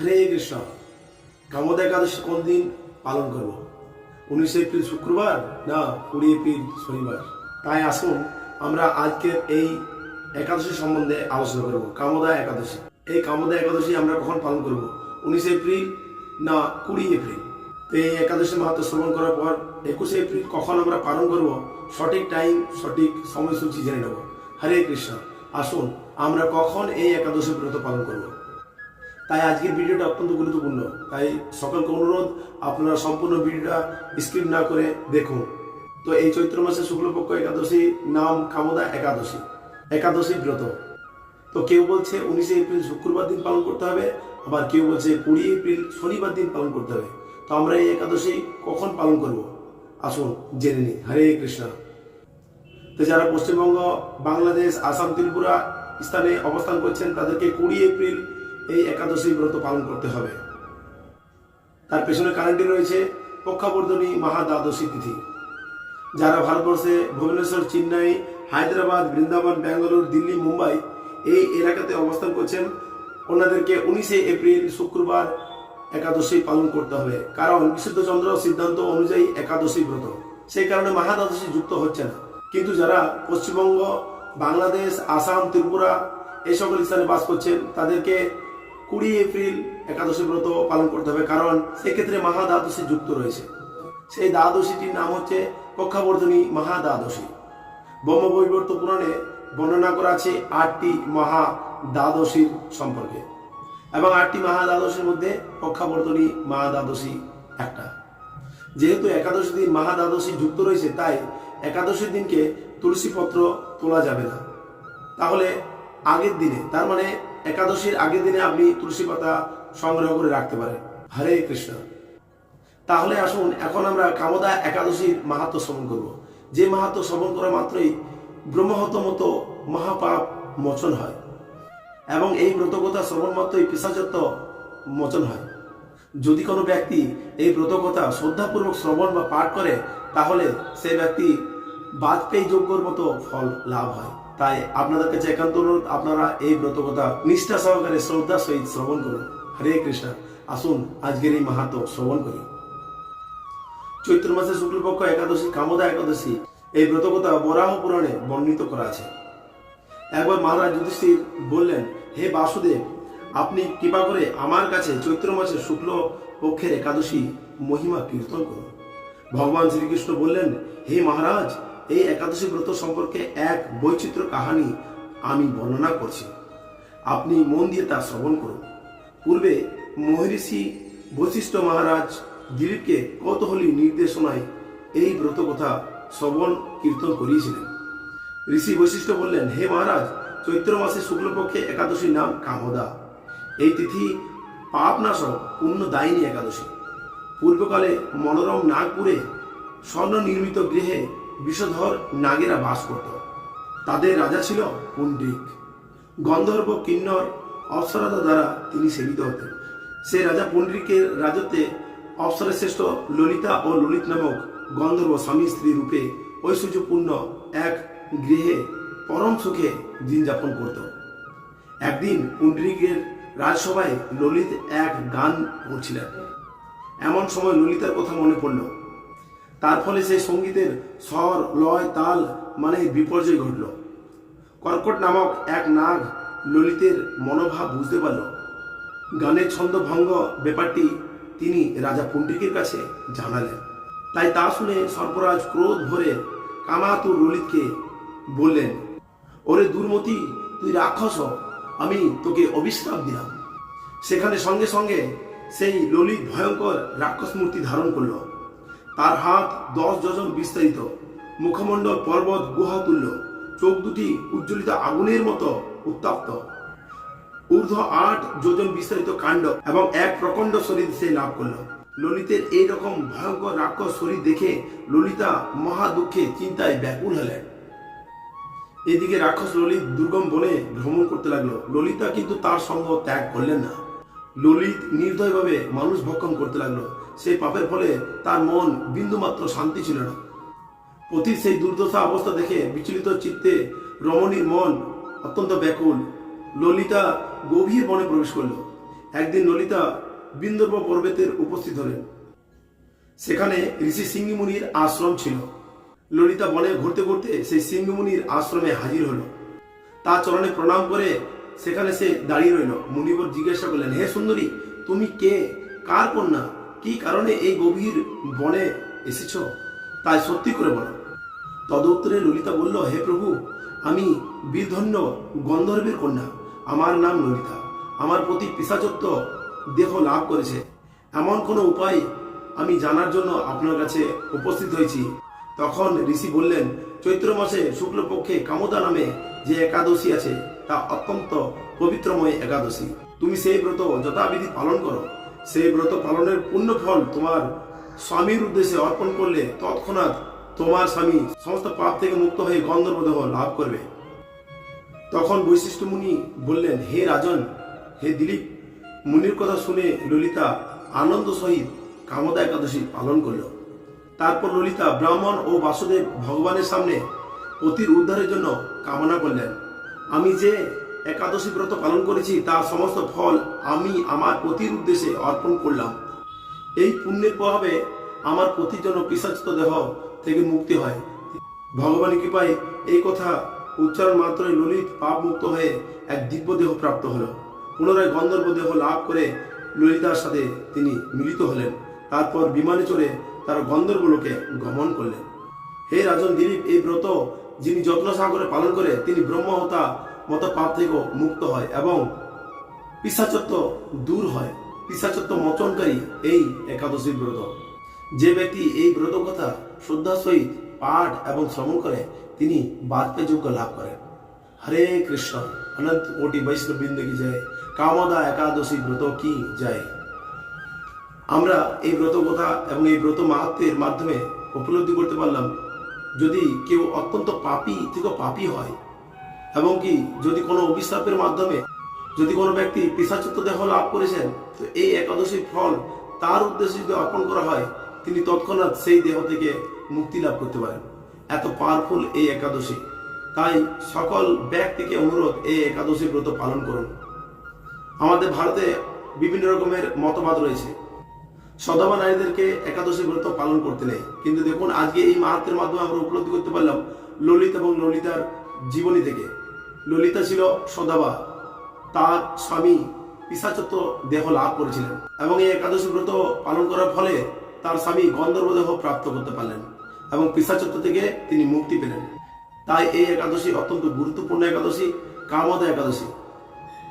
হরে কৃষ্ণ, কামদা একাদশী কোন দিন পালন করব? উনিশে এপ্রিল শুক্রবার না কুড়ি এপ্রিল শনিবার? তাই আসুন, আমরা আজকের এই একাদশী সম্বন্ধে আলোচনা করব, কামদা একাদশী। এই কামদা একাদশী আমরা কখন পালন করব? উনিশে এপ্রিল না কুড়ি এপ্রিল? তো এই একাদশী মাহাত্ম শ্রবণ করার পর একুশে এপ্রিল কখন আমরা পালন করব? সঠিক টাইম সঠিক সময়সূচি জেনে নেব। হরে কৃষ্ণ, আসুন, আমরা কখন এই একাদশী ব্রত পালন করব? তাই আজকের ভিডিওটা অত্যন্ত গুরুত্বপূর্ণ। তাই সকলকে অনুরোধ, আপনারা সম্পূর্ণ ভিডিওটা স্কিপ না করে দেখুন। তো এই চৈত্র মাসের শুক্লপক্ষ একাদশী নাম কামদা একাদশী একাদশী ব্রত। তো কেউ বলছে উনিশে এপ্রিল শুক্রবার দিন পালন করতে হবে, আবার কেউ বলছে কুড়ি এপ্রিল শনিবার দিন পালন করতে হবে। তো আমরা এই একাদশী কখন পালন করব? আসুন জেনে নিই। হরে কৃষ্ণ। তো যারা পশ্চিমবঙ্গ, বাংলাদেশ, আসাম, ত্রিপুরা স্থানে অবস্থান করছেন, তাদেরকে কুড়ি এপ্রিল এই একাদশী ব্রত পালন করতে হবে। তার পেছনে কারণটি রয়েছে পক্ষাবর্ধনী মহাদ্বাদশী তিথি, যারা ভারতবর্ষে ভুবনেশ্বর, চেন্নাই, হায়দ্রাবাদ, বৃন্দাবন, ব্যাঙ্গালোর, দিল্লি, মুম্বাই এই এলাকাতে অবস্থান করছেন। ওনাদেরকে উনিশে এপ্রিল শুক্রবার একাদশী পালন করতে হবে। কারণ বিশুদ্ধচন্দ্র সিদ্ধান্ত অনুযায়ী একাদশী ব্রত। সেই কারণে মহাদ্বাদশী যুক্ত হচ্ছে না। কিন্তু যারা পশ্চিমবঙ্গ, বাংলাদেশ, আসাম, ত্রিপুরা এই সকল স্থানে বাস করছেন, তাদেরকে কুড়ি এপ্রিল একাদশী ব্রত পালন করতে হবে, কারণ সেক্ষেত্রে মহাদ্বাদশী যুক্ত রয়েছে। সেই দ্বাদশীটির নাম হচ্ছে পক্ষাবর্ধনী মহাদ্বাদশী। ব্রহ্মবৈবর্ত পুরাণে বর্ণনা করা আছে আটটি মহা দ্বাদশীর সম্পর্কে। এবং আটটি মহা দ্বাদশীর মধ্যে পক্ষাবর্ধনী মহা দ্বাদশী একটা। যেহেতু একাদশী দিন মহা দ্বাদশী যুক্ত রয়েছে, তাই একাদশীর দিনকে তুলসী পত্র তোলা যাবে না। তাহলে আগের দিনে, তার মানে একাদশীর আগের দিনে আপনি তুলসী পাতা সংগ্রহ করে রাখতে পারেন। হরে কৃষ্ণ। তাহলে আসুন, এখন আমরা কামদা একাদশীর মাহাত্ম শ্রবণ করব। যে মাহাত্ম শ্রবণ করা মাত্রই ব্রহ্মহত মতো মহাপাপ মোচন হয় এবং এই ব্রতকথা শ্রবণ মাত্রই পিসাচত্ব মোচন হয়। যদি কোনো ব্যক্তি এই ব্রতকথা শ্রদ্ধাপূর্বক শ্রবণ বা পাঠ করে, তাহলে সে ব্যক্তি বাজপেয়ী যজ্ঞর মতো ফল লাভ হয়। তাই আপনাদের কাছে একান্ত অনুরোধ, আপনারা এই ব্রতকথা নিষ্ঠা সহকারে শ্রদ্ধা সহিত শ্রবণ করুন। হরে কৃষ্ণ। আসুন, আজকের এই মাহাত্ম শ্রবণ করি। চৈত্র মাসের শুক্লপক্ষ একাদশী, কামদা একাদশী, এই ব্রতকথা বরাহ পুরাণে বর্ণিত করা আছে। একবার মহারাজ যুধিষ্ঠির বললেন, হে বাসুদেব, আপনি কৃপা করে আমার কাছে চৈত্র মাসের শুক্ল পক্ষের একাদশী মহিমা কীর্তন করুন। ভগবান শ্রীকৃষ্ণ বললেন, হে মহারাজ এই একাদশী ব্রত সম্পর্কে এক বৈচিত্র্য কাহানি আমি বর্ণনা করছি। আপনি মন দিয়ে তা শ্রবণ করুন। পূর্বে মহর্ষি বশিষ্ঠ মহারাজ দিলীপকে কৌতূহলী নির্দেশনায় এই ব্রত কথা শ্রবণ কীর্তন করিয়েছিলেন। ঋষি বৈশিষ্ট্য বললেন, হে মহারাজ, চৈত্র মাসে শুক্লপক্ষে একাদশীর নাম কামদা। এই তিথি পাপনাশক পুণ্য দায়িনী একাদশী। পূর্বকালে মনোরম নাগপুরে স্বর্ণ নির্মিত গৃহে বিষধর নাগেরা বাস করত। তাদের রাজা ছিল পুণ্ডিক গন্ধর্ব কিন্নর অপ্সরাদা দ্বারা তিনি সেবিত হতেন। সেই রাজা পুণ্ডিকের রাজত্বে অপ্সরের শ্রেষ্ঠ ললিতা ও ললিত নামক গন্ধর্ব স্বামী স্ত্রী রূপে ঐশ্বর্যপূর্ণ এক গৃহে পরম সুখে দিন যাপন করত। একদিন পুণ্ডরিকের রাজসভায় ললিত এক গান করছিলেন এমন সময় ললিতার কথা মনে পড়ল তার ফলে সেই সঙ্গীতের স্বর, লয়, তাল মানে বিপর্যয় ঘটল। কর্কট নামক এক নাগ ললিতের মনোভাব বুঝতে পারল। গানের ছন্দ ভঙ্গ ব্যাপারটি তিনি রাজা পুণ্ডিকের কাছে জানালেন। তাই তা শুনে সর্পরাজ ক্রোধ ভরে কামাতুর ললিতকে বললেন, ওরে দুর্মতি, তুই রাক্ষস আমি তোকে অভিশ্রাপ দিলাম। সেখানে সঙ্গে সঙ্গে সেই ললিত ভয়ঙ্কর রাক্ষস মূর্তি ধারণ করল। তার হাত দশ যজন বিস্তারিত। মুখমণ্ডল পর্বত গুহা তুল্য। চোখ দুটি উজ্জ্বলিত আগুনের মতো উত্তাপ্ত। ঊর্ধ্ব আট যোজন বিস্তারিত কাণ্ড এবং এক প্রকাণ্ড শরীর সে লাভ করল। ললিতের এই রকম ভয়ঙ্কর রাক্ষস শরীর দেখে ললিতা মহা দুঃখে চিন্তায় ব্যাকুল হলেন। এদিকে রাক্ষস ললিত দুর্গম বনে ভ্রমণ করতে লাগল। ললিতা কিন্তু তার সঙ্গ ত্যাগ করলেন না। ললিত নির্দয়ভাবে মানুষ ভক্ষণ করতে লাগল। সেই পাপের ফলে তার মন বিন্দুমাত্র শান্তি ছিল না। পতির সেই দুর্দশা অবস্থা দেখে বিচলিত চিত্তে রমণীর মন অত্যন্ত ব্যাকুল। ললিতা গভীর বনে প্রবেশ করল। একদিন ললিতা বিন্দর্ভ পর্বতের উপস্থিত হলেন। সেখানে ঋষি সিংহমুনির আশ্রম ছিল। ললিতা বনে ঘুরতে ঘুরতে সেই সিংহমুনির আশ্রমে হাজির হলো। তার চরণে প্রণাম করে সেখানে সে দাঁড়িয়ে রইল। মুনিবর জিজ্ঞাসা করলেন, হে সুন্দরী, তুমি কে? কার কন্যা? কি কারণে এই গভীর বনে এসেছ? তাই সত্যি করে বলো। তদুত্তরে ললিতা বলল, হে প্রভু, আমি বীরধন্য গন্ধর্বের কন্যা। আমার নাম ললিতা। আমার প্রতি পিসাচত্ব দেহ লাভ করেছে। এমন কোনো উপায় আমি জানার জন্য আপনার কাছে উপস্থিত হয়েছি। তখন ঋষি বললেন, চৈত্র মাসে শুক্লপক্ষে কামদা নামে যে একাদশী আছে, তা অত্যন্ত পবিত্রময় একাদশী। তুমি সেই ব্রত যথাবিধি পালন করো। সেই ব্রত পালনের পুণ্য ফল তোমার স্বামীর উদ্দেশ্যে অর্পণ করলে তৎক্ষণাৎ তোমার স্বামী সমস্ত পাপ থেকে মুক্ত হয়ে গন্ধর্ব দেহ লাভ করবে। তখন বৈশিষ্ট্য মুনি বললেন, হে রাজন, হে দিলীপ, মুনির কথা শুনে ললিতা আনন্দ সহিত কামদা একাদশী পালন করল। তারপর ললিতা ব্রাহ্মণ ও বাসুদেব ভগবানের সামনে পতির উদ্ধারের জন্য কামনা করলেন, আমি যে একাদশী ব্রত পালন করেছি, তার সমস্ত ফল আমি আমার পতির উদ্দেশ্যে অর্পণ করলাম। এই পুণ্যের প্রভাবে আমার প্রতির জন্য পিসাচিত দেহ থেকে মুক্তি হয়। ভগবান কৃপায় এই কথা উচ্চারণ মাত্রই ললিত পাপ মুক্ত হয়ে এক দিব্য দেহ প্রাপ্ত হল। পুনরায় গন্ধর্ব দেহ লাভ করে ললিতার সাথে তিনি মিলিত হলেন। তারপর বিমানে চড়ে তার গন্ধর্বলোকে গমন করলেন। হে রাজন দিলীপ, এই ব্রত যিনি যত্ন সাগরে পালন করে, তিনি ব্রহ্মহতা মত পাপ থেকে মুক্ত হয় এবং পিসাচত্ব দূর হয়। পিসাচত্ব মোচনকারী এই একাদশীর ব্রত। যে ব্যক্তি এই ব্রত কথা শ্রদ্ধার সহিত পাঠ এবং শ্রবণ করে, তিনি বাদপেযোগ্য লাভ করেন। হরে কৃষ্ণ, অনন্ত কোটি বৈষ্ণব কি যায় কামদা একাদশী ব্রত কি যায় আমরা এই ব্রত কথা এবং এই ব্রত মাহাত্মের মাধ্যমে উপলব্ধি করতে পারলাম, যদি কেউ অত্যন্ত পাপী থেকে পাপী হয় এবং কি যদি কোনো অভিশাপের মাধ্যমে যদি কোনো ব্যক্তি পিসাচত্ব দেহ লাভ করেছেন, তো এই একাদশীর ফল তার উদ্দেশ্যে যদি অর্পণ করা হয়, তিনি তৎক্ষণাৎ সেই দেহ থেকে মুক্তি লাভ করতে পারেন। এত পাওয়ারফুল এই একাদশী। তাই সকল ব্যক্তিকে অনুরোধ এই একাদশী ব্রত পালন করুন। আমাদের ভারতে বিভিন্ন রকমের মতবাদ রয়েছে। সদবা নারীদেরকে একাদশী ব্রত পালন করতে নেই। কিন্তু দেখুন, আজকে এই মাহাত্মের মাধ্যমে আমরা উপলব্ধি করতে পারলাম ললিত এবং ললিতার জীবনী থেকে। ললিতা ছিল সদাবা। তার স্বামী পিসাচত্ব দেহ লাভ করেছিলেন এবং এই একাদশী ব্রত পালন করার ফলে তার স্বামী গন্ধর্ব দেহ প্রাপ্ত করতে পারলেন এবং পিসাচত্ব থেকে তিনি মুক্তি পেলেন। তাই এই একাদশী অত্যন্ত গুরুত্বপূর্ণ একাদশী, কামদা একাদশী।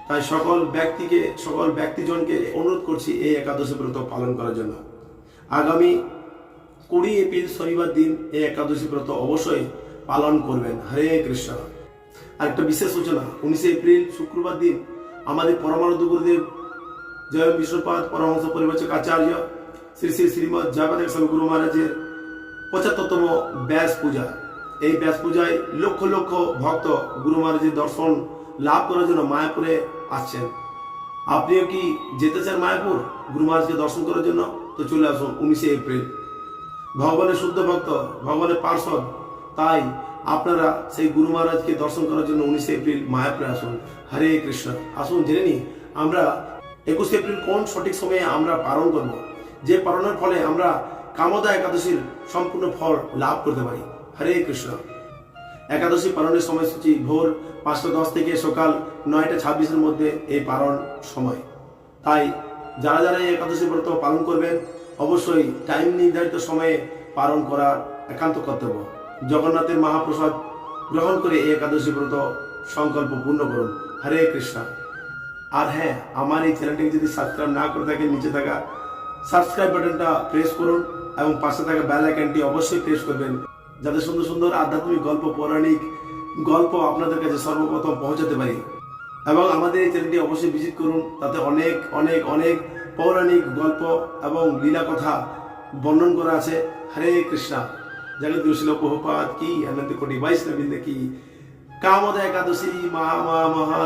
তাই সকল ব্যক্তিকে, সকল ব্যক্তিজনকে অনুরোধ করছি এই একাদশী ব্রত পালন করার জন্য। আগামী কুড়ি এপ্রিল শনিবার দিন এই একাদশী ব্রত অবশ্যই পালন করবেন। হরে কৃষ্ণ। আর একটা বিশেষ সূচনা, উনিশে এপ্রিল, শুক্রবার দিন আমাদের পরমানন্দ গুরুদেব জয় বিশ্বপাত পরমহংস পরিবাচক আচার্য শ্রী শ্রী শ্রীমৎ জগন্নাথ স্বামী গুরু মহারাজের পঁচাত্তরতম ব্যাস পূজা। এই ব্যাস পূজায় লক্ষ লক্ষ ভক্ত গুরু মহারাজের দর্শন লাভ করার জন্য মায়াপুরে আসছেন। আপনিও কি যেতে চান মায়াপুর গুরু মহারাজকে দর্শন করার জন্য? তো চলে আসুন উনিশে এপ্রিল। ভগবানের শুদ্ধ ভক্ত, ভগবানের পার্শ্বদ, তাই আপনারা সেই গুরু মহারাজকে দর্শন করার জন্য উনিশে এপ্রিল মায়াপুরে আসুন। হরে কৃষ্ণ। আসুন, জেনে নিই, আমরা একুশে এপ্রিল কোন সঠিক সময়ে আমরা পালন করব? যে পালনের ফলে আমরা কামদা একাদশীর সম্পূর্ণ ফল লাভ করতে পারি। হরে কৃষ্ণ। একাদশী পালনের সময়সূচি ভোর পাঁচটা দশ থেকে সকাল নয়টা ছাব্বিশের মধ্যে এই পালন সময়। তাই যারা যারা এই একাদশী ব্রত পালন করবেন, অবশ্যই টাইম নির্ধারিত সময়ে পালন করার একান্ত কর্তব্য। জগন্নাথের মহাপ্রসাদ গ্রহণ করে একাদশী ব্রত সংকল্প পূর্ণ করুন। হরে কৃষ্ণ। আর হ্যাঁ আমার এই চ্যানেলটিকে যদি সাবস্ক্রাইব না করে থাকেন, নিচে থাকা সাবস্ক্রাইব বাটনটা প্রেস করুন এবং পাশে থাকা বেল আইকনটি অবশ্যই প্রেস করবেন, যাতে সুন্দর সুন্দর আধ্যাত্মিক গল্প, পৌরাণিক গল্প আপনাদের কাছে সর্বপ্রথম পৌঁছাতে পারি। এবং আমাদের এই চ্যানেলটি অবশ্যই ভিজিট করুন, তাতে অনেক অনেক অনেক পৌরাণিক গল্প এবং লীলা কথা বর্ণন করা আছে। হরে কৃষ্ণা। জগৎ গুরুশিল প্রভুপাত কি অনন্ত কোটি বৈষ্ণবিন্দ কি কামদ একাদশী মহা